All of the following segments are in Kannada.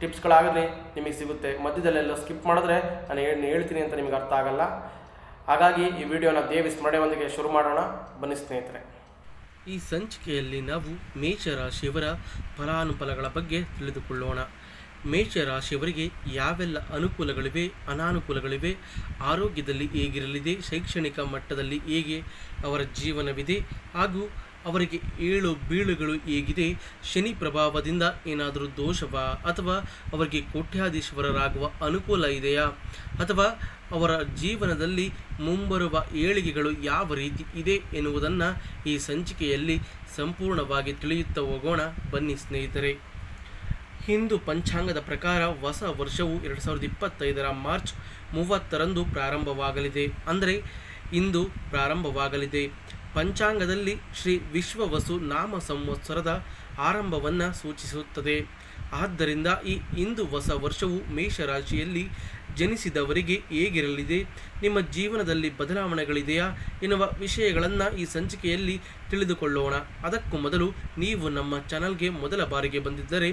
ಟಿಪ್ಸ್ಗಳಾಗಲಿ ನಿಮಗೆ ಸಿಗುತ್ತೆ. ಮಧ್ಯದಲ್ಲೆಲ್ಲ ಸ್ಕಿಪ್ ಮಾಡಿದ್ರೆ ನಾನು ಏನು ಹೇಳ್ತೀನಿ ಅಂತ ನಿಮಗೆ ಅರ್ಥ ಆಗಲ್ಲ. ಹಾಗಾಗಿ ಈ ವಿಡಿಯೋನ ದೇವಿ ಸ್ಮರಣೆಯೊಂದಿಗೆ ಶುರು ಮಾಡೋಣ. ಬನ್ನಿ ಸ್ನೇಹಿತರೆ. ಈ ಸಂಚಿಕೆಯಲ್ಲಿ ನಾವು ಮೇಷರಾಶಿಯವರ ಫಲಾನುಫಲಗಳ ಬಗ್ಗೆ ತಿಳಿದುಕೊಳ್ಳೋಣ. ಮೇಷರಾಶಿಯವರಿಗೆ ಯಾವೆಲ್ಲ ಅನುಕೂಲಗಳಿವೆ, ಅನಾನುಕೂಲಗಳಿವೆ, ಆರೋಗ್ಯದಲ್ಲಿ ಹೇಗಿರಲಿದೆ, ಶೈಕ್ಷಣಿಕ ಮಟ್ಟದಲ್ಲಿ ಹೇಗೆ ಅವರ ಜೀವನವಿದೆ ಹಾಗೂ ಅವರಿಗೆ ಏಳು ಬೀಳುಗಳು ಹೇಗಿದೆ? ಶನಿ ಪ್ರಭಾವದಿಂದ ಏನಾದರೂ ದೋಷವಾ? ಅಥವಾ ಅವರಿಗೆ ಕೋಟ್ಯಾಧೀಶ್ವರರಾಗುವ ಅನುಕೂಲ ಇದೆಯಾ? ಅಥವಾ ಅವರ ಜೀವನದಲ್ಲಿ ಮುಂಬರುವ ಏಳಿಗೆಗಳು ಯಾವ ರೀತಿ ಇದೆ ಎನ್ನುವುದನ್ನು ಈ ಸಂಚಿಕೆಯಲ್ಲಿ ಸಂಪೂರ್ಣವಾಗಿ ತಿಳಿಯುತ್ತಾ ಹೋಗೋಣ. ಬನ್ನಿ ಸ್ನೇಹಿತರೆ. ಹಿಂದೂ ಪಂಚಾಂಗದ ಪ್ರಕಾರ ಹೊಸ ವರ್ಷವು ಎರಡು ಸಾವಿರದ ಇಪ್ಪತ್ತೈದರ ಮಾರ್ಚ್ ಮೂವತ್ತರಂದು ಪ್ರಾರಂಭವಾಗಲಿದೆ. ಅಂದರೆ ಇಂದು ಪ್ರಾರಂಭವಾಗಲಿದೆ. ಪಂಚಾಂಗದಲ್ಲಿ ಶ್ರೀ ವಿಶ್ವವಸು ನಾಮ ಸಂವತ್ಸರದ ಆರಂಭವನ್ನು ಸೂಚಿಸುತ್ತದೆ. ಆದ್ದರಿಂದ ಈ ಇಂದು ಹೊಸ ವರ್ಷವು ಮೇಷರಾಶಿಯಲ್ಲಿ ಜನಿಸಿದವರಿಗೆ ಹೇಗಿರಲಿದೆ? ನಿಮ್ಮ ಜೀವನದಲ್ಲಿ ಬದಲಾವಣೆಗಳಿದೆಯಾ? ಎನ್ನುವ ವಿಷಯಗಳನ್ನು ಈ ಸಂಚಿಕೆಯಲ್ಲಿ ತಿಳಿದುಕೊಳ್ಳೋಣ. ಅದಕ್ಕೂ ಮೊದಲು ನೀವು ನಮ್ಮ ಚಾನಲ್ಗೆ ಮೊದಲ ಬಾರಿಗೆ ಬಂದಿದ್ದರೆ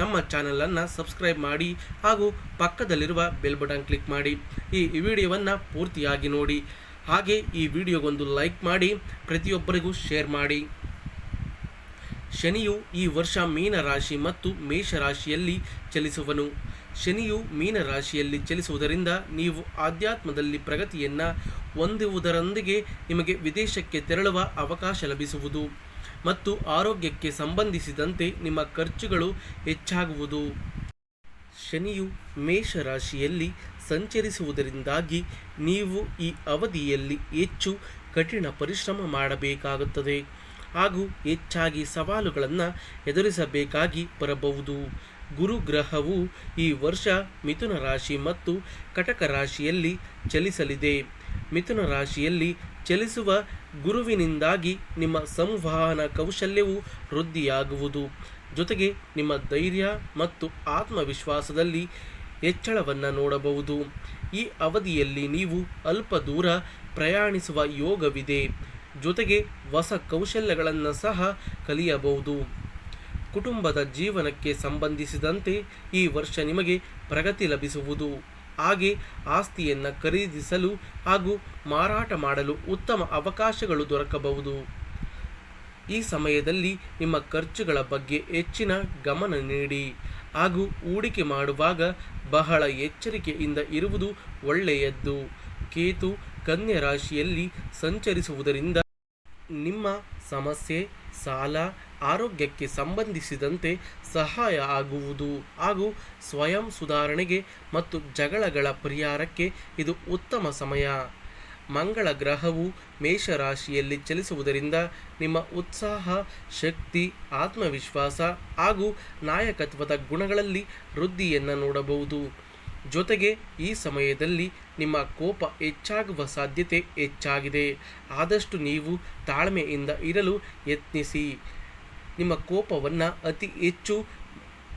ನಮ್ಮ ಚಾನಲನ್ನು ಸಬ್ಸ್ಕ್ರೈಬ್ ಮಾಡಿ ಹಾಗೂ ಪಕ್ಕದಲ್ಲಿರುವ ಬೆಲ್ ಬಟನ್ ಕ್ಲಿಕ್ ಮಾಡಿ. ಈ ವಿಡಿಯೋವನ್ನು ಪೂರ್ತಿಯಾಗಿ ನೋಡಿ. ಹಾಗೆ ಈ ವಿಡಿಯೋಗೊಂದು ಲೈಕ್ ಮಾಡಿ, ಪ್ರತಿಯೊಬ್ಬರಿಗೂ ಶೇರ್ ಮಾಡಿ. ಶನಿಯು ಈ ವರ್ಷ ಮೀನರಾಶಿ ಮತ್ತು ಮೇಷ ರಾಶಿಯಲ್ಲಿ ಚಲಿಸುವನು. ಶನಿಯು ಮೀನರಾಶಿಯಲ್ಲಿ ಚಲಿಸುವುದರಿಂದ ನೀವು ಆಧ್ಯಾತ್ಮದಲ್ಲಿ ಪ್ರಗತಿಯನ್ನು ಹೊಂದುವುದರೊಂದಿಗೆ ನಿಮಗೆ ವಿದೇಶಕ್ಕೆ ತೆರಳುವ ಅವಕಾಶ ಲಭಿಸುವುದು ಮತ್ತು ಆರೋಗ್ಯಕ್ಕೆ ಸಂಬಂಧಿಸಿದಂತೆ ನಿಮ್ಮ ಖರ್ಚುಗಳು ಹೆಚ್ಚಾಗುವುದು. ಶನಿಯು ಮೇಷರಾಶಿಯಲ್ಲಿ ಸಂಚರಿಸುವುದರಿಂದಾಗಿ ನೀವು ಈ ಅವಧಿಯಲ್ಲಿ ಹೆಚ್ಚು ಕಠಿಣ ಪರಿಶ್ರಮ ಮಾಡಬೇಕಾಗುತ್ತದೆ. ಹಾಗೂ ಹೆಚ್ಚಾಗಿ ಸವಾಲುಗಳನ್ನು ಎದುರಿಸಬೇಕಾಗಿ ಬರಬಹುದು. ಗುರುಗ್ರಹವು ಈ ವರ್ಷ ಮಿಥುನ ರಾಶಿ ಮತ್ತು ಕಟಕ ರಾಶಿಯಲ್ಲಿ ಚಲಿಸಲಿದೆ. ಮಿಥುನ ರಾಶಿಯಲ್ಲಿ ಚಲಿಸುವ ಗುರುವಿನಿಂದಾಗಿ ನಿಮ್ಮ ಸಂವಹನ ಕೌಶಲ್ಯವು ವೃದ್ಧಿಯಾಗುವುದು. ಜೊತೆಗೆ ನಿಮ್ಮ ಧೈರ್ಯ ಮತ್ತು ಆತ್ಮವಿಶ್ವಾಸದಲ್ಲಿ ಹೆಚ್ಚಳವನ್ನು ನೋಡಬಹುದು. ಈ ಅವಧಿಯಲ್ಲಿ ನೀವು ಅಲ್ಪ ದೂರ ಪ್ರಯಾಣಿಸುವ ಯೋಗವಿದೆ. ಜೊತೆಗೆ ಹೊಸ ಕೌಶಲ್ಯಗಳನ್ನು ಸಹ ಕಲಿಯಬಹುದು. ಕುಟುಂಬದ ಜೀವನಕ್ಕೆ ಸಂಬಂಧಿಸಿದಂತೆ ಈ ವರ್ಷ ನಿಮಗೆ ಪ್ರಗತಿ ಲಭಿಸುವುದು. ಹಾಗೆ ಆಸ್ತಿಯನ್ನು ಖರೀದಿಸಲು ಹಾಗೂ ಮಾರಾಟ ಮಾಡಲು ಉತ್ತಮ ಅವಕಾಶಗಳು ದೊರಕಬಹುದು. ಈ ಸಮಯದಲ್ಲಿ ನಿಮ್ಮ ಖರ್ಚುಗಳ ಬಗ್ಗೆ ಹೆಚ್ಚಿನ ಗಮನ ನೀಡಿ. ಹಾಗೂ ಹೂಡಿಕೆ ಮಾಡುವಾಗ ಬಹಳ ಎಚ್ಚರಿಕೆಯಿಂದ ಇರುವುದು ಒಳ್ಳೆಯದ್ದು. ಕೇತು ಕನ್ಯಾ ರಾಶಿಯಲ್ಲಿ ಸಂಚರಿಸುವುದರಿಂದ ನಿಮ್ಮ ಸಮಸ್ಯೆ, ಸಾಲ, ಆರೋಗ್ಯಕ್ಕೆ ಸಂಬಂಧಿಸಿದಂತೆ ಸಹಾಯ ಆಗುವುದು ಹಾಗೂ ಸ್ವಯಂ ಸುಧಾರಣೆಗೆ ಮತ್ತು ಜಗಳಗಳ ಪರಿಹಾರಕ್ಕೆ ಇದು ಉತ್ತಮ ಸಮಯ. ಮಂಗಳ ಗ್ರಹವು ಮೇಷರಾಶಿಯಲ್ಲಿ ಚಲಿಸುವುದರಿಂದ ನಿಮ್ಮ ಉತ್ಸಾಹ, ಶಕ್ತಿ, ಆತ್ಮವಿಶ್ವಾಸ ಹಾಗೂ ನಾಯಕತ್ವದ ಗುಣಗಳಲ್ಲಿ ವೃದ್ಧಿಯನ್ನು ನೋಡಬಹುದು. ಜೊತೆಗೆ ಈ ಸಮಯದಲ್ಲಿ ನಿಮ್ಮ ಕೋಪ ಹೆಚ್ಚಾಗುವ ಸಾಧ್ಯತೆ ಹೆಚ್ಚಾಗಿದೆ. ಆದಷ್ಟು ನೀವು ತಾಳ್ಮೆಯಿಂದ ಇರಲು ಯತ್ನಿಸಿ. ನಿಮ್ಮ ಕೋಪವನ್ನು ಅತಿ ಹೆಚ್ಚು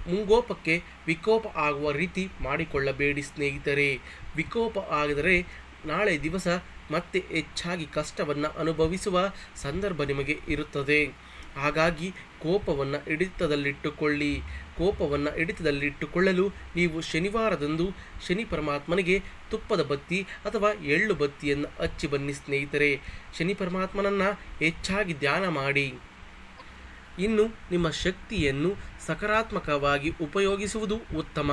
ಮುಂಗೋಪಕ್ಕೆ ವಿಕೋಪ ಆಗುವ ರೀತಿ ಮಾಡಿಕೊಳ್ಳಬೇಡಿ ಸ್ನೇಹಿತರೆ. ವಿಕೋಪ ಆಗಿದರೆ ನಾಳೆ ದಿವಸ ಮತ್ತೆ ಹೆಚ್ಚಾಗಿ ಕಷ್ಟವನ್ನು ಅನುಭವಿಸುವ ಸಂದರ್ಭ ನಿಮಗೆ ಇರುತ್ತದೆ. ಹಾಗಾಗಿ ಕೋಪವನ್ನು ಹಿಡಿತದಲ್ಲಿಟ್ಟುಕೊಳ್ಳಿ. ಕೋಪವನ್ನು ಹಿಡಿತದಲ್ಲಿಟ್ಟುಕೊಳ್ಳಲು ನೀವು ಶನಿವಾರದಂದು ಶನಿ ಪರಮಾತ್ಮನಿಗೆ ತುಪ್ಪದ ಬತ್ತಿ ಅಥವಾ ಎಳ್ಳು ಬತ್ತಿಯನ್ನು ಹಚ್ಚಿ ಬನ್ನಿ ಸ್ನೇಹಿತರೆ. ಶನಿ ಪರಮಾತ್ಮನನ್ನು ಹೆಚ್ಚಾಗಿ ಧ್ಯಾನ ಮಾಡಿ. ಇನ್ನು ನಿಮ್ಮ ಶಕ್ತಿಯನ್ನು ಸಕಾರಾತ್ಮಕವಾಗಿ ಉಪಯೋಗಿಸುವುದು ಉತ್ತಮ.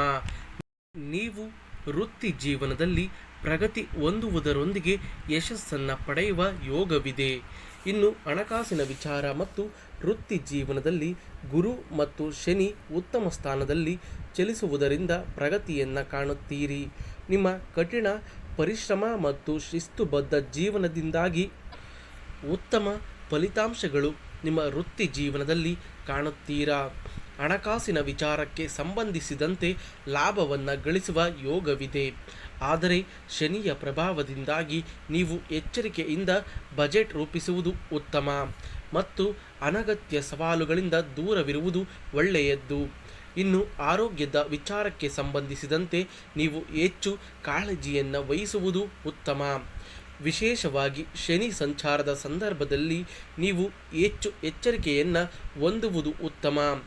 ನೀವು ವೃತ್ತಿ ಜೀವನದಲ್ಲಿ ಪ್ರಗತಿ ಹೊಂದುವುದರೊಂದಿಗೆ ಯಶಸ್ಸನ್ನು ಪಡೆಯುವ ಯೋಗವಿದೆ. ಇನ್ನು ಹಣಕಾಸಿನ ವಿಚಾರ ಮತ್ತು ವೃತ್ತಿ ಜೀವನದಲ್ಲಿ ಗುರು ಮತ್ತು ಶನಿ ಉತ್ತಮ ಸ್ಥಾನದಲ್ಲಿ ಚಲಿಸುವುದರಿಂದ ಪ್ರಗತಿಯನ್ನು ಕಾಣುತ್ತೀರಿ. ನಿಮ್ಮ ಕಠಿಣ ಪರಿಶ್ರಮ ಮತ್ತು ಶಿಸ್ತುಬದ್ಧ ಜೀವನದಿಂದಾಗಿ ಉತ್ತಮ ಫಲಿತಾಂಶಗಳು ನಿಮ್ಮ ವೃತ್ತಿ ಜೀವನದಲ್ಲಿ ಕಾಣುತ್ತೀರಾ? ಹಣಕಾಸಿನ ವಿಚಾರಕ್ಕೆ ಸಂಬಂಧಿಸಿದಂತೆ ಲಾಭವನ್ನು ಗಳಿಸುವ ಯೋಗವಿದೆ. ಆದರೆ ಶನಿಯ ಪ್ರಭಾವದಿಂದಾಗಿ ನೀವು ಎಚ್ಚರಿಕೆಯಿಂದ ಬಜೆಟ್ ರೂಪಿಸುವುದು ಉತ್ತಮ ಮತ್ತು ಅನಗತ್ಯ ಸವಾಲುಗಳಿಂದ ದೂರವಿರುವುದು ಒಳ್ಳೆಯದ್ದು. ಇನ್ನು ಆರೋಗ್ಯದ ವಿಚಾರಕ್ಕೆ ಸಂಬಂಧಿಸಿದಂತೆ ನೀವು ಹೆಚ್ಚು ಕಾಳಜಿಯನ್ನು ವಹಿಸುವುದು ಉತ್ತಮ. ವಿಶೇಷವಾಗಿ ಶನಿ ಸಂಚಾರದ ಸಂದರ್ಭದಲ್ಲಿ ನೀವು ಹೆಚ್ಚು ಎಚ್ಚರಿಕೆಯನ್ನು ಹೊಂದುವುದು ಉತ್ತಮ.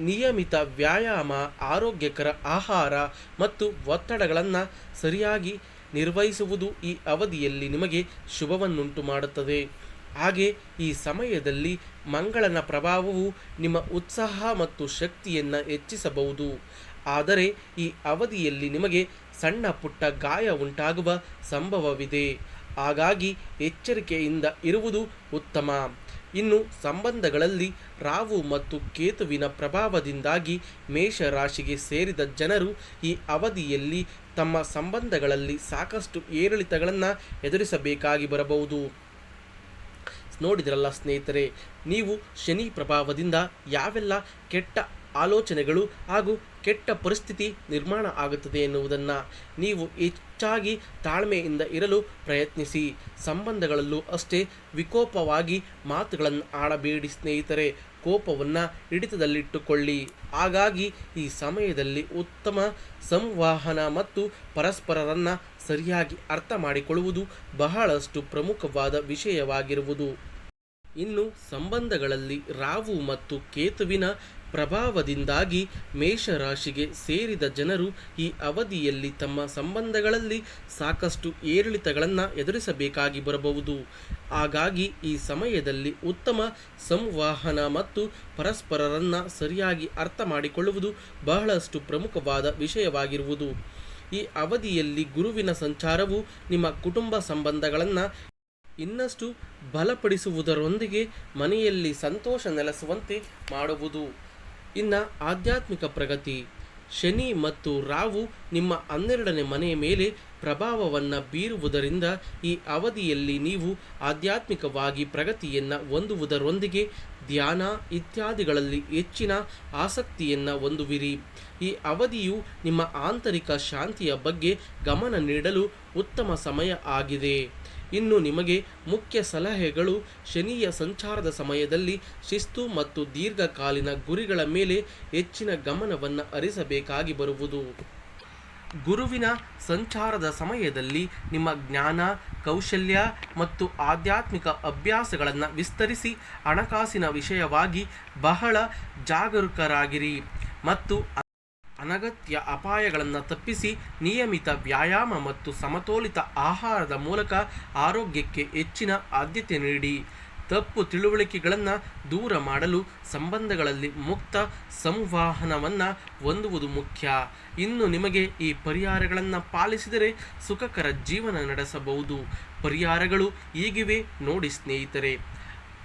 ನಿಯಮಿತ ವ್ಯಾಯಾಮ, ಆರೋಗ್ಯಕರ ಆಹಾರ ಮತ್ತು ಒತ್ತಡಗಳನ್ನು ಸರಿಯಾಗಿ ನಿರ್ವಹಿಸುವುದು ಈ ಅವಧಿಯಲ್ಲಿ ನಿಮಗೆ ಶುಭವನ್ನುಂಟು ಮಾಡುತ್ತದೆ. ಹಾಗೆ ಈ ಸಮಯದಲ್ಲಿ ಮಂಗಳನ ಪ್ರಭಾವವು ನಿಮ್ಮ ಉತ್ಸಾಹ ಮತ್ತು ಶಕ್ತಿಯನ್ನು ಹೆಚ್ಚಿಸಬಹುದು. ಆದರೆ ಈ ಅವಧಿಯಲ್ಲಿ ನಿಮಗೆ ಸಣ್ಣ ಪುಟ್ಟ ಗಾಯ ಉಂಟಾಗುವ ಸಂಭವವಿದೆ. ಹಾಗಾಗಿ ಎಚ್ಚರಿಕೆಯಿಂದ ಇರುವುದು ಉತ್ತಮ. ಇನ್ನು ಸಂಬಂಧಗಳಲ್ಲಿ ರಾವು ಮತ್ತು ಕೇತುವಿನ ಪ್ರಭಾವದಿಂದಾಗಿ ಮೇಷರಾಶಿಗೆ ಸೇರಿದ ಜನರು ಈ ಅವಧಿಯಲ್ಲಿ ತಮ್ಮ ಸಂಬಂಧಗಳಲ್ಲಿ ಸಾಕಷ್ಟು ಏರಿಳಿತಗಳನ್ನು ಎದುರಿಸಬೇಕಾಗಿ ಬರಬಹುದು. ನೋಡಿದ್ರಲ್ಲ ಸ್ನೇಹಿತರೆ, ನೀವು ಶನಿ ಪ್ರಭಾವದಿಂದ ಯಾವೆಲ್ಲ ಕೆಟ್ಟ ಆಲೋಚನೆಗಳು ಹಾಗೂ ಕೆಟ್ಟ ಪರಿಸ್ಥಿತಿ ನಿರ್ಮಾಣ ಆಗುತ್ತದೆ ಎನ್ನುವುದನ್ನು ನೀವು ಹೆಚ್ಚಾಗಿ ತಾಳ್ಮೆಯಿಂದ ಇರಲು ಪ್ರಯತ್ನಿಸಿ. ಸಂಬಂಧಗಳಲ್ಲೂ ಅಷ್ಟೇ ವಿಕೋಪವಾಗಿ ಮಾತುಗಳನ್ನು ಆಡಬೇಡಿ ಸ್ನೇಹಿತರೆ, ಕೋಪವನ್ನು ಹಿಡಿತದಲ್ಲಿಟ್ಟುಕೊಳ್ಳಿ. ಹಾಗಾಗಿ ಈ ಸಮಯದಲ್ಲಿ ಉತ್ತಮ ಸಂವಹನ ಮತ್ತು ಪರಸ್ಪರರನ್ನು ಸರಿಯಾಗಿ ಅರ್ಥ ಮಾಡಿಕೊಳ್ಳುವುದು ಬಹಳಷ್ಟು ಪ್ರಮುಖವಾದ ವಿಷಯವಾಗಿರುವುದು. ಇನ್ನು ಸಂಬಂಧಗಳಲ್ಲಿ ರಾವು ಮತ್ತು ಕೇತುವಿನ ಪ್ರಭಾವದಿಂದಾಗಿ ಮೇಷರಾಶಿಗೆ ಸೇರಿದ ಜನರು ಈ ಅವಧಿಯಲ್ಲಿ ತಮ್ಮ ಸಂಬಂಧಗಳಲ್ಲಿ ಸಾಕಷ್ಟು ಏರಿಳಿತಗಳನ್ನು ಎದುರಿಸಬೇಕಾಗಿ ಬರಬಹುದು. ಹಾಗಾಗಿ ಈ ಸಮಯದಲ್ಲಿ ಉತ್ತಮ ಸಂವಹನ ಮತ್ತು ಪರಸ್ಪರರನ್ನು ಸರಿಯಾಗಿ ಅರ್ಥ ಮಾಡಿಕೊಳ್ಳುವುದು ಬಹಳಷ್ಟು ಪ್ರಮುಖವಾದ ವಿಷಯವಾಗಿರುವುದು. ಈ ಅವಧಿಯಲ್ಲಿ ಗುರುವಿನ ಸಂಚಾರವು ನಿಮ್ಮ ಕುಟುಂಬ ಸಂಬಂಧಗಳನ್ನು ಇನ್ನಷ್ಟು ಬಲಪಡಿಸುವುದರೊಂದಿಗೆ ಮನೆಯಲ್ಲಿ ಸಂತೋಷ ನೆಲೆಸುವಂತೆ ಮಾಡುವುದು. ಇನ್ನು ಆಧ್ಯಾತ್ಮಿಕ ಪ್ರಗತಿ. ಶನಿ ಮತ್ತು ರಾವು ನಿಮ್ಮ ಹನ್ನೆರಡನೇ ಮನೆಯ ಮೇಲೆ ಪ್ರಭಾವವನ್ನು ಬೀರುವುದರಿಂದ ಈ ಅವಧಿಯಲ್ಲಿ ನೀವು ಆಧ್ಯಾತ್ಮಿಕವಾಗಿ ಪ್ರಗತಿಯನ್ನು ಹೊಂದುವುದರೊಂದಿಗೆ ಧ್ಯಾನ ಇತ್ಯಾದಿಗಳಲ್ಲಿ ಹೆಚ್ಚಿನ ಆಸಕ್ತಿಯನ್ನು ಹೊಂದುವಿರಿ. ಈ ಅವಧಿಯು ನಿಮ್ಮ ಆಂತರಿಕ ಶಾಂತಿಯ ಬಗ್ಗೆ ಗಮನ ನೀಡಲು ಉತ್ತಮ ಸಮಯ ಆಗಿದೆ. ಇನ್ನು ನಿಮಗೆ ಮುಖ್ಯ ಸಲಹೆಗಳು ಶನಿಯ ಸಂಚಾರದ ಸಮಯದಲ್ಲಿ ಶಿಸ್ತು ಮತ್ತು ದೀರ್ಘಕಾಲೀನ ಗುರಿಗಳ ಮೇಲೆ ಹೆಚ್ಚಿನ ಗಮನವನ್ನು ಹರಿಸಬೇಕಾಗಿ ಬರುವುದು. ಗುರುವಿನ ಸಂಚಾರದ ಸಮಯದಲ್ಲಿ ನಿಮ್ಮ ಜ್ಞಾನ, ಕೌಶಲ್ಯ ಮತ್ತು ಆಧ್ಯಾತ್ಮಿಕ ಅಭ್ಯಾಸಗಳನ್ನು ವಿಸ್ತರಿಸಿ ಹಣಕಾಸಿನ ವಿಷಯವಾಗಿ ಬಹಳ ಜಾಗರೂಕರಾಗಿರಿ ಮತ್ತು ಅನಗತ್ಯ ಅಪಾಯಗಳನ್ನು ತಪ್ಪಿಸಿ ನಿಯಮಿತ ವ್ಯಾಯಾಮ ಮತ್ತು ಸಮತೋಲಿತ ಆಹಾರದ ಮೂಲಕ ಆರೋಗ್ಯಕ್ಕೆ ಹೆಚ್ಚಿನ ಆದ್ಯತೆ ನೀಡಿ. ತಪ್ಪು ತಿಳುವಳಿಕೆಗಳನ್ನು ದೂರ ಮಾಡಲು ಸಂಬಂಧಗಳಲ್ಲಿ ಮುಕ್ತ ಸಂವಹನವನ್ನು ಹೊಂದುವುದು ಮುಖ್ಯ. ಇನ್ನು ನಿಮಗೆ ಈ ಪರಿಹಾರಗಳನ್ನು ಪಾಲಿಸಿದರೆ ಸುಖಕರ ಜೀವನ ನಡೆಸಬಹುದು. ಪರಿಹಾರಗಳು ಹೀಗಿವೆ ನೋಡಿ ಸ್ನೇಹಿತರೆ.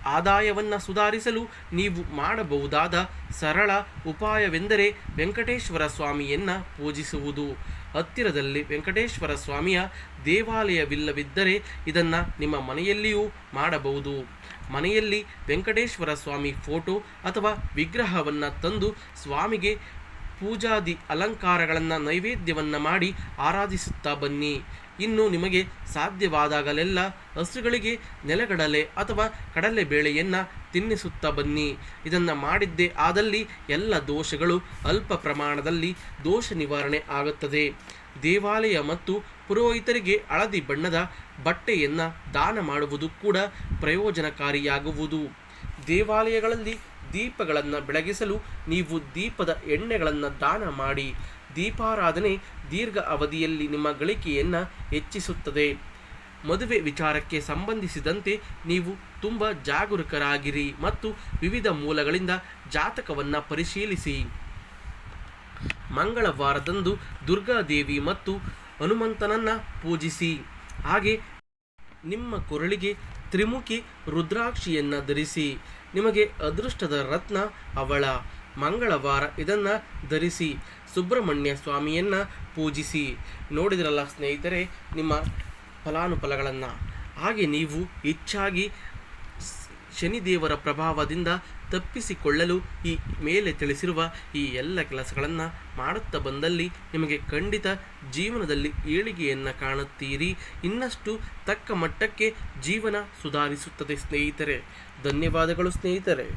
ಆದಾಯವನ್ನು ಸುಧಾರಿಸಲು ನೀವು ಮಾಡಬಹುದಾದ ಸರಳ ಉಪಾಯವೆಂದರೆ ವೆಂಕಟೇಶ್ವರ ಸ್ವಾಮಿಯನ್ನು ಪೂಜಿಸುವುದು. ಹತ್ತಿರದಲ್ಲಿ ವೆಂಕಟೇಶ್ವರ ಸ್ವಾಮಿಯ ದೇವಾಲಯವಿಲ್ಲವಿದ್ದರೆ ಇದನ್ನು ನಿಮ್ಮ ಮನೆಯಲ್ಲಿಯೂ ಮಾಡಬಹುದು. ಮನೆಯಲ್ಲಿ ವೆಂಕಟೇಶ್ವರ ಸ್ವಾಮಿ ಫೋಟೋ ಅಥವಾ ವಿಗ್ರಹವನ್ನು ತಂದು ಸ್ವಾಮಿಗೆ ಪೂಜಾದಿ ಅಲಂಕಾರಗಳನ್ನು ನೈವೇದ್ಯವನ್ನು ಮಾಡಿ ಆರಾಧಿಸುತ್ತಾ ಬನ್ನಿ. ಇನ್ನು ನಿಮಗೆ ಸಾಧ್ಯವಾದಾಗಲೆಲ್ಲ ಹಸುಗಳಿಗೆ ನೆಲಗಡಲೆ ಅಥವಾ ಕಡಲೆ ಬೇಳೆಯನ್ನು ತಿನ್ನಿಸುತ್ತಾ ಬನ್ನಿ. ಇದನ್ನು ಮಾಡಿದ್ದೇ ಆದಲ್ಲಿ ಎಲ್ಲ ದೋಷಗಳು ಅಲ್ಪ ಪ್ರಮಾಣದಲ್ಲಿ ದೋಷ ನಿವಾರಣೆ ಆಗುತ್ತದೆ. ದೇವಾಲಯ ಮತ್ತು ಪುರೋಹಿತರಿಗೆ ಹಳದಿ ಬಣ್ಣದ ಬಟ್ಟೆಯನ್ನು ದಾನ ಮಾಡುವುದು ಕೂಡ ಪ್ರಯೋಜನಕಾರಿಯಾಗುವುದು. ದೇವಾಲಯಗಳಲ್ಲಿ ದೀಪಗಳನ್ನು ಬೆಳಗಿಸಲು ನೀವು ದೀಪದ ಎಣ್ಣೆಗಳನ್ನು ದಾನ ಮಾಡಿ. ದೀಪಾರಾಧನೆ ದೀರ್ಘ ಅವಧಿಯಲ್ಲಿ ನಿಮ್ಮ ಗಳಿಕೆಯನ್ನು ಹೆಚ್ಚಿಸುತ್ತದೆ. ಮದುವೆ ವಿಚಾರಕ್ಕೆ ಸಂಬಂಧಿಸಿದಂತೆ ನೀವು ತುಂಬ ಜಾಗರೂಕರಾಗಿರಿ ಮತ್ತು ವಿವಿಧ ಮೂಲಗಳಿಂದ ಜಾತಕವನ್ನು ಪರಿಶೀಲಿಸಿ. ಮಂಗಳವಾರದಂದು ದುರ್ಗಾದೇವಿ ಮತ್ತು ಹನುಮಂತನನ್ನು ಪೂಜಿಸಿ. ಹಾಗೆ ನಿಮ್ಮ ಕೊರಳಿಗೆ ತ್ರಿಮುಖಿ ರುದ್ರಾಕ್ಷಿಯನ್ನು ಧರಿಸಿ. ನಿಮಗೆ ಅದೃಷ್ಟದ ರತ್ನ ಅವಳ ಮಂಗಳವಾರ ಇದನ್ನು ಧರಿಸಿ. ಸುಬ್ರಹ್ಮಣ್ಯ ಸ್ವಾಮಿಯನ್ನು ಪೂಜಿಸಿ. ನೋಡಿದ್ರಲ್ಲ ಸ್ನೇಹಿತರೆ, ನಿಮ್ಮ ಫಲಾನುಫಲಗಳನ್ನು. ಹಾಗೆ ನೀವು ಹೆಚ್ಚಾಗಿ ಶನಿದೇವರ ಪ್ರಭಾವದಿಂದ ತಪ್ಪಿಸಿಕೊಳ್ಳಲು ಈ ಮೇಲೆ ತಿಳಿಸಿರುವ ಈ ಎಲ್ಲ ಕೆಲಸಗಳನ್ನು ಮಾಡುತ್ತಾ ಬಂದಲ್ಲಿ ನಿಮಗೆ ಖಂಡಿತ ಜೀವನದಲ್ಲಿ ಏಳಿಗೆಯನ್ನು ಕಾಣುತ್ತೀರಿ. ಇನ್ನಷ್ಟು ತಕ್ಕ ಮಟ್ಟಕ್ಕೆ ಜೀವನ ಸುಧಾರಿಸುತ್ತದೆ ಸ್ನೇಹಿತರೆ. ಧನ್ಯವಾದಗಳು ಸ್ನೇಹಿತರೆ.